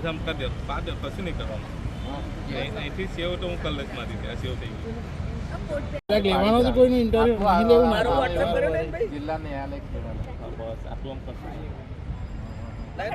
માથામાં કરી દે પાદ દે કશું નહીં કરવાનું. અહીં- અહીંથી સેવ તો હું કલાક મારી ત્યાં સેવ થઈ ગયું. લેવાનો તો કોઈનો ઇન્ટરવ્યુ નહીં લેવું મારો ના WhatsApp ને ભાઈ. જિલ્લા હા, બસ આટલું આમ કરશું. લઈ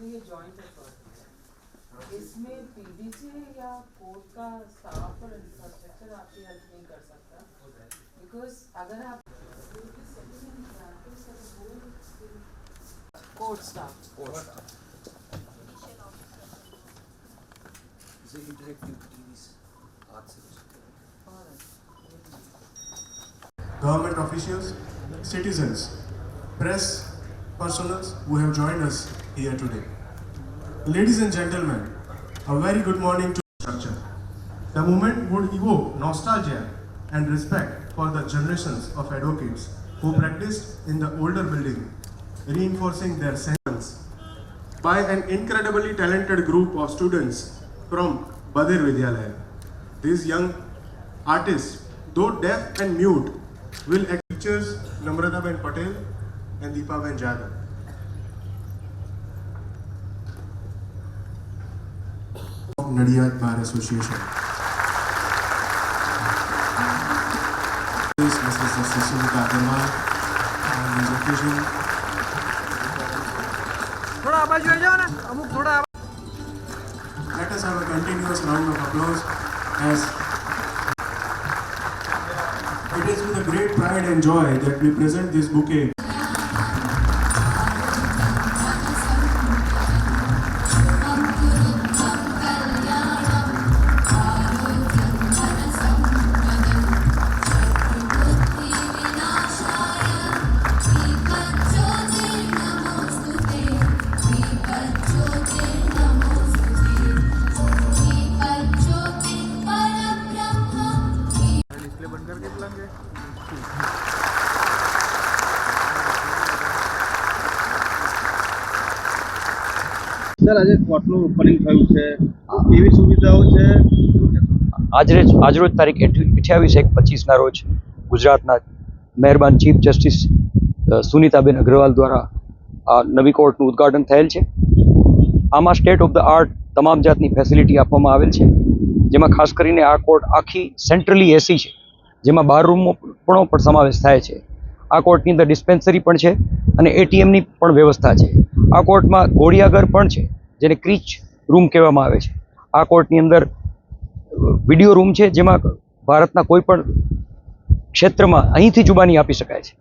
तो ये जॉइंट अथॉरिटी इसमें पीडीसी या कोर्ट का स्टाफ और इंफ्रास्ट्रक्चर आपकी हेल्प नहीं कर सकता बिकॉज अगर आप court staff government officials, citizens, press personnel who have joined us here today. Ladies and gentlemen, a very good morning to structure. The movement would evoke nostalgia and respect for the generations of advocates who practiced in the older building, reinforcing their sense by an incredibly talented group of students from Badir Vidyalaya. These young artists, though deaf and mute, will pictures Namrata Ben Patel and Deepa Ben Jadhav. Bar Association. This is on this occasion. Let us have a continuous round of applause as it is with a great pride and joy that we present this bouquet. Sir, આજે કોર્ટનું opening થયું છે. કેવી સુવિધાઓ છે? આજરોજ આજરોજ તારીખ અઠ્યાવીસ એક પચીસના રોજ ગુજરાતના મહેરબાન ચીફ જસ્ટિસ સુનિતાબેન અગ્રવાલ દ્વારા આ નવી કોર્ટનું ઉદ્ઘાટન થયેલ છે. આમાં સ્ટેટ ઓફ ધ આર્ટ તમામ જાતની ફેસિલિટી આપવામાં આવેલ છે. જેમાં ખાસ કરીને આ કોર્ટ આખી સેન્ટ્રલી એસી છે. જેમાં બાર રૂમો પણ પણ સમાવેશ થાય છે. આ કોર્ટની અંદર ડિસ્પેન્સરી પણ છે અને એટીએમની પણ વ્યવસ્થા છે. આ કોર્ટમાં ઘોડિયાઘર પણ છે, જેને ક્રીચ રૂમ કહેવામાં આવે છે. આ કોર્ટની અંદર વીડિયો રૂમ છે, જેમાં ભારતના કોઈ પણ ક્ષેત્રમાં અહીંથી જુબાની આપી શકાય છે.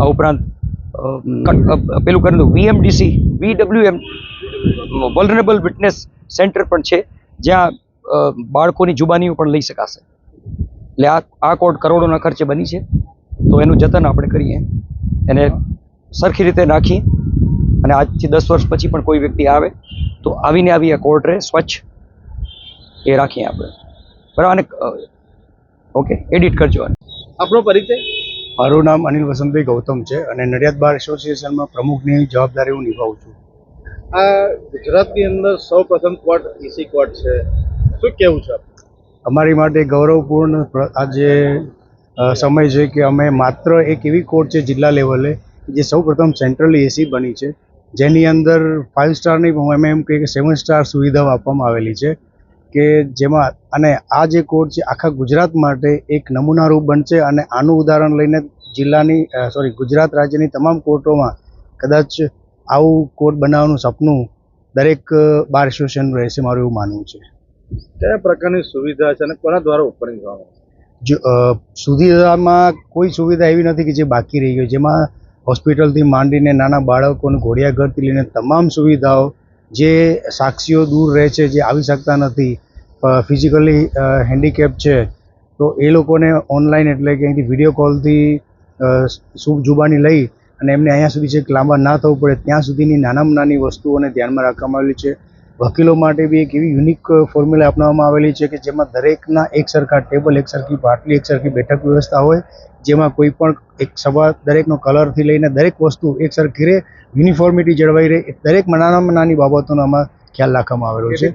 આ ઉપરાંત પેલું કરેલું વીએમડીસી વીડબ્લ્યુએમ વલરેબલ વિટનેસ સેન્ટર પણ છે, જ્યાં બાળકોની જુબાનીઓ પણ લઈ શકાશે. એટલે આ આ કોર્ટ કરોડોના ખર્ચે બની છે. તો એનું જતન આપણે કરીએ. એને સરખી રીતે રાખીએ અને આજથી દસ વર્ષ પછી પણ કોઈ વ્યક્તિ આવે તો આવીને આવી આ કોર્ટ રહે સ્વચ્છ એ રાખીએ આપણે. બરાબર? અને ઓકે એડિટ કરજો આપણો પરિચય? મારું નામ અનિલ વસંતભાઈ ગૌતમ છે અને નડિયાદ બાર એસોસિએશનમાં પ્રમુખની જવાબદારી હું નિભાવું છું. આ ગુજરાતની અંદર સૌ પ્રથમ કોર્ટ ઈસી કોર્ટ છે. શું કેવું છે અમારી માટે ગૌરવપૂર્ણ પ્ર- આજે અ, સમય છે કે અમે માત્ર એક એવી કોર્ટ છે જિલ્લા લેવલે જે સૌ પ્રથમ સેન્ટ્રલી એસી બની છે. જેની અંદર ફાઇવ સ્ટારની હું એમ એમ કહીએ કે સેવન સ્ટાર સુવિધાઓ આપવામાં આવેલી છે કે જેમાં, અને આ જે કોર્ટ છે આખા ગુજરાત માટે એક નમૂનારૂપ બનશે અને આનું ઉદાહરણ લઈને જિલ્લાની સોરી ગુજરાત રાજ્યની તમામ કોર્ટોમાં કદાચ આવું કોર્ટ બનાવવાનું સપનું દરેક બાર એસોસિએશન રહેશે, મારું એવું માનવું છે. કયા પ્રકારની સુવિધા છે અને કોના દ્વારા ઓપનિંગ થવાનું સુવિધામાં કોઈ સુવિધા એવી નથી કે જે બાકી રહી ગઈ જેમાં હોસ્પિટલથી માંડીને નાના બાળકોને ઘોડિયાઘરથી લઈને તમામ સુવિધાઓ જે સાક્ષીઓ દૂર રહે છે, જે આવી શકતા નથી ફિઝિકલી હેન્ડીકેપ છે, તો એ લોકોને ઓનલાઈન એટલે કે અહીંથી વીડિયો કોલથી શુભ જુબાની લઈ અને એમને અહીંયા સુધી છે લાંબા ના થવું પડે, ત્યાં સુધીની નાનામાં નાની વસ્તુઓને ધ્યાનમાં રાખવામાં આવેલી છે. વકીલો માટે બી એક એવી યુનિક ફોર્મ્યુલા અપનાવવામાં આવેલી છે કે જેમાં દરેકના એક સરખા ટેબલ એક સરખી બાટલી એક સરખી બેઠક વ્યવસ્થા હોય, જેમાં કોઈ પણ એક સભા, દરેકનો કલરથી લઈને દરેક વસ્તુ એક સરખી રહે યુનિફોર્મિટી જળવાઈ રહે દરેક નાનામાં નાની બાબતોનો આમાં ખ્યાલ રાખવામાં આવેલો છે.